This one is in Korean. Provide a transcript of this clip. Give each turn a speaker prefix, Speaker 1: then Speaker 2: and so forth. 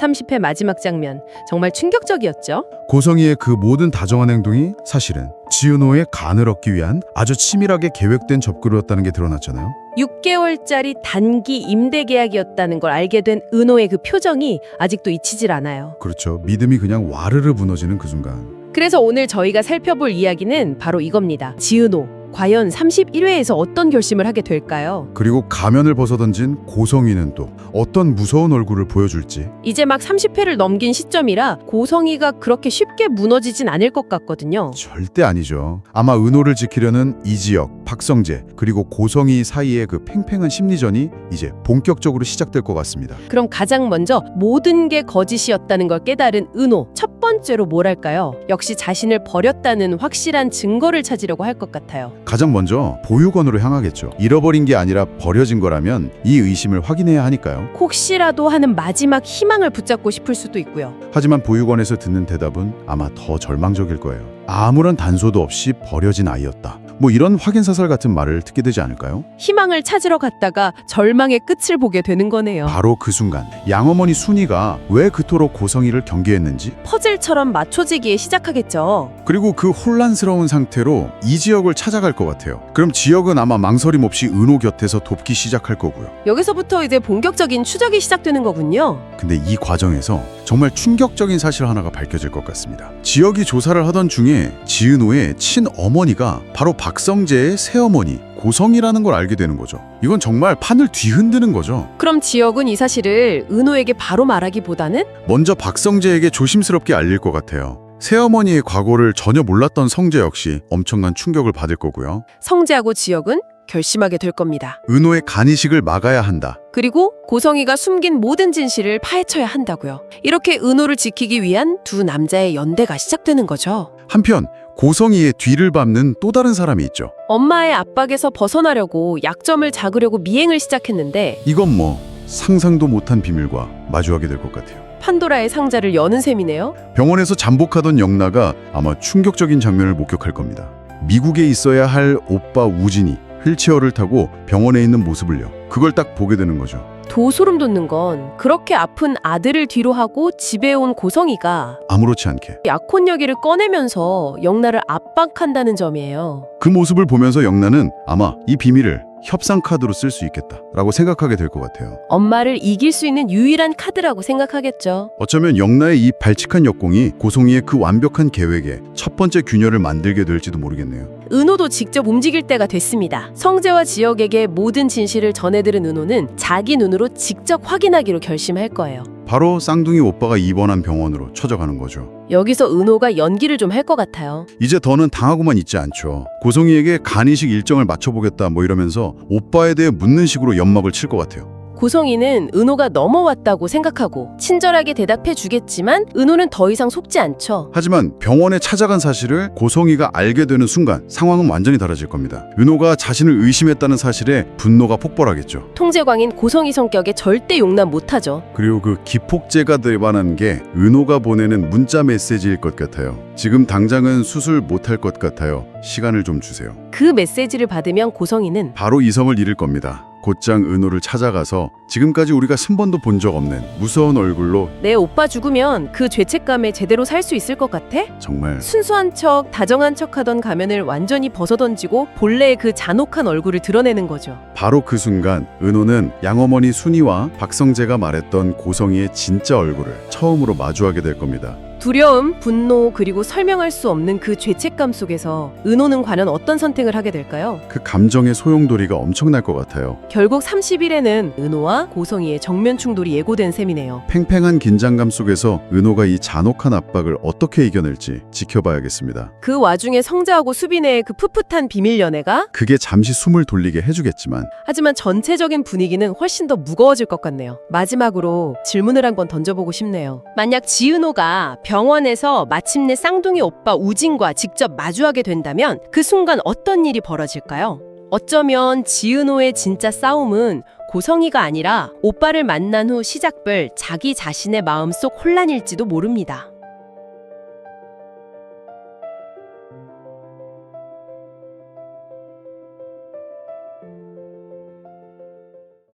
Speaker 1: 30회 마지막 장면 정말 충격적이었죠.
Speaker 2: 고성이의 그 모든 다정한 행동이 사실은 지은호의 간을 얻기 위한 아주 치밀하게 계획된 접근이었다는 게 드러났잖아요.
Speaker 1: 6개월짜리 단기 임대 계약이었다는 걸 알게 된 은호의 그 표정이 아직도 잊히질 않아요.
Speaker 2: 그렇죠. 믿음이 그냥 와르르 무너지는 그 순간.
Speaker 1: 그래서 오늘 저희가 살펴볼 이야기는 바로 이겁니다. 지은호. 과연 31회에서 어떤 결심을 하게 될까요?
Speaker 2: 그리고 가면을 벗어던진 고성이는 또 어떤 무서운 얼굴을 보여줄지
Speaker 1: 이제 막 30회를 넘긴 시점이라 고성이가 그렇게 쉽게 무너지진 않을 것 같거든요.
Speaker 2: 절대 아니죠. 아마 은호를 지키려는 이지혁, 박성재 그리고 고성이 사이의 그 팽팽한 심리전이 이제 본격적으로 시작될 것 같습니다.
Speaker 1: 그럼 가장 먼저 모든 게 거짓이었다는 걸 깨달은 은호. 첫 번째로 뭘 할까요? 역시 자신을 버렸다는 확실한 증거를 찾으려고 할 것 같아요.
Speaker 2: 가장 먼저 보육원으로 향하겠죠. 잃어버린 게 아니라 버려진 거라면 이 의심을 확인해야 하니까요.
Speaker 1: 혹시라도 하는 마지막 희망을 붙잡고 싶을 수도 있고요.
Speaker 2: 하지만 보육원에서 듣는 대답은 아마 더 절망적일 거예요. 아무런 단서도 없이 버려진 아이였다. 뭐 이런 확인 사살 같은 말을 듣게 되지 않을까요?
Speaker 1: 희망을 찾으러 갔다가 절망의 끝을 보게 되는 거네요.
Speaker 2: 바로 그 순간 양어머니 순이가 왜 그토록 고성이를 경계했는지
Speaker 1: 퍼즐처럼 맞춰지기에 시작하겠죠.
Speaker 2: 그리고 그 혼란스러운 상태로 이 지역을 찾아갈 것 같아요. 그럼 지역은 아마 망설임 없이 은호 곁에서 돕기 시작할 거고요.
Speaker 1: 여기서부터 이제 본격적인 추적이 시작되는 거군요.
Speaker 2: 근데 이 과정에서 정말 충격적인 사실 하나가 밝혀질 것 같습니다. 지역이 조사를 하던 중에 지은호의 친어머니가 바로 박성재의 새어머니 고성이라는 걸 알게 되는 거죠. 이건 정말 판을 뒤흔드는 거죠.
Speaker 1: 그럼 지역은 이 사실을 은호에게 바로 말하기보다는
Speaker 2: 먼저 박성재에게 조심스럽게 알릴 것 같아요. 새어머니의 과거를 전혀 몰랐던 성재 역시 엄청난 충격을 받을 거고요.
Speaker 1: 성재하고 지역은 결심하게 될 겁니다.
Speaker 2: 은호의 간이식을 막아야 한다.
Speaker 1: 그리고 고성이가 숨긴 모든 진실을 파헤쳐야 한다고요. 이렇게 은호를 지키기 위한 두 남자의 연대가 시작되는 거죠.
Speaker 2: 한편 고성이의 뒤를 밟는 또 다른 사람이 있죠.
Speaker 1: 엄마의 압박에서 벗어나려고 약점을 잡으려고 미행을 시작했는데
Speaker 2: 이건 뭐 상상도 못한 비밀과 마주하게 될 것 같아요.
Speaker 1: 판도라의 상자를 여는 셈이네요.
Speaker 2: 병원에서 잠복하던 영나가 아마 충격적인 장면을 목격할 겁니다. 미국에 있어야 할 오빠 우진이 휠체어를 타고 병원에 있는 모습을요. 그걸 딱 보게 되는 거죠.
Speaker 1: 도 소름 돋는 건 그렇게 아픈 아들을 뒤로 하고 집에 온 고성이가
Speaker 2: 아무렇지 않게.
Speaker 1: 약혼녀기를 꺼내면서 영나를 압박한다는 점이에요.
Speaker 2: 그 모습을 보면서 영나는 아마 이 비밀을 협상 카드로 쓸 수 있겠다라고 생각하게 될 것 같아요.
Speaker 1: 엄마를 이길 수 있는 유일한 카드라고 생각하겠죠.
Speaker 2: 어쩌면 영나의 이 발칙한 역공이 고송이의 그 완벽한 계획에 첫 번째 균열을 만들게 될지도 모르겠네요.
Speaker 1: 은호도 직접 움직일 때가 됐습니다. 성재와 지역에게 모든 진실을 전해들은 은호는 자기 눈으로 직접 확인하기로 결심할 거예요.
Speaker 2: 바로 쌍둥이 오빠가 입원한 병원으로 찾아가는 거죠.
Speaker 1: 여기서 은호가 연기를 좀 할 것 같아요.
Speaker 2: 이제 더는 당하고만 있지 않죠. 고송이에게 간이식 일정을 맞춰보겠다 뭐 이러면서 오빠에 대해 묻는 식으로 연막을 칠 것 같아요.
Speaker 1: 고성이는 은호가 넘어왔다고 생각하고 친절하게 대답해 주겠지만 은호는 더 이상 속지 않죠.
Speaker 2: 하지만 병원에 찾아간 사실을 고송이가 알게 되는 순간 상황은 완전히 달라질 겁니다. 윤호가 자신을 의심했다는 사실에 분노가 폭발하겠죠.
Speaker 1: 통제광인 고성이 성격에 절대 용납 못하죠.
Speaker 2: 그리고 그 기폭제가 되반한 게 은호가 보내는 문자 메시지일 것 같아요. 지금 당장은 수술 못할 것 같아요. 시간을 좀 주세요.
Speaker 1: 그 메시지를 받으면 고성이는
Speaker 2: 바로 이성을 잃을 겁니다. 곧장 은호를 찾아가서 지금까지 우리가 순번도 본 적 없는 무서운 얼굴로
Speaker 1: 내 오빠 죽으면 그 죄책감에 제대로 살 수 있을 것 같아?
Speaker 2: 정말
Speaker 1: 순수한 척, 다정한 척 하던 가면을 완전히 벗어던지고 본래의 그 잔혹한 얼굴을 드러내는 거죠.
Speaker 2: 바로 그 순간 은호는 양어머니 순이와 박성재가 말했던 고성이의 진짜 얼굴을 처음으로 마주하게 될 겁니다.
Speaker 1: 두려움, 분노, 그리고 설명할 수 없는 그 죄책감 속에서 은호는 과연 어떤 선택을 하게 될까요?
Speaker 2: 그 감정의 소용돌이가 엄청날 것 같아요.
Speaker 1: 결국 30일에는 은호와 고성이의 정면 충돌이 예고된 셈이네요.
Speaker 2: 팽팽한 긴장감 속에서 은호가 이 잔혹한 압박을 어떻게 이겨낼지 지켜봐야겠습니다.
Speaker 1: 그 와중에 성자하고 수빈의 그 풋풋한 비밀 연애가
Speaker 2: 그게 잠시 숨을 돌리게 해주겠지만
Speaker 1: 하지만 전체적인 분위기는 훨씬 더 무거워질 것 같네요. 마지막으로 질문을 한번 던져보고 싶네요. 만약 지은호가 병원에서 마침내 쌍둥이 오빠 우진과 직접 마주하게 된다면 그 순간 어떤 일이 벌어질까요? 어쩌면 지은호의 진짜 싸움은 고성이가 아니라 오빠를 만난 후 시작될 자기 자신의 마음속 혼란일지도 모릅니다.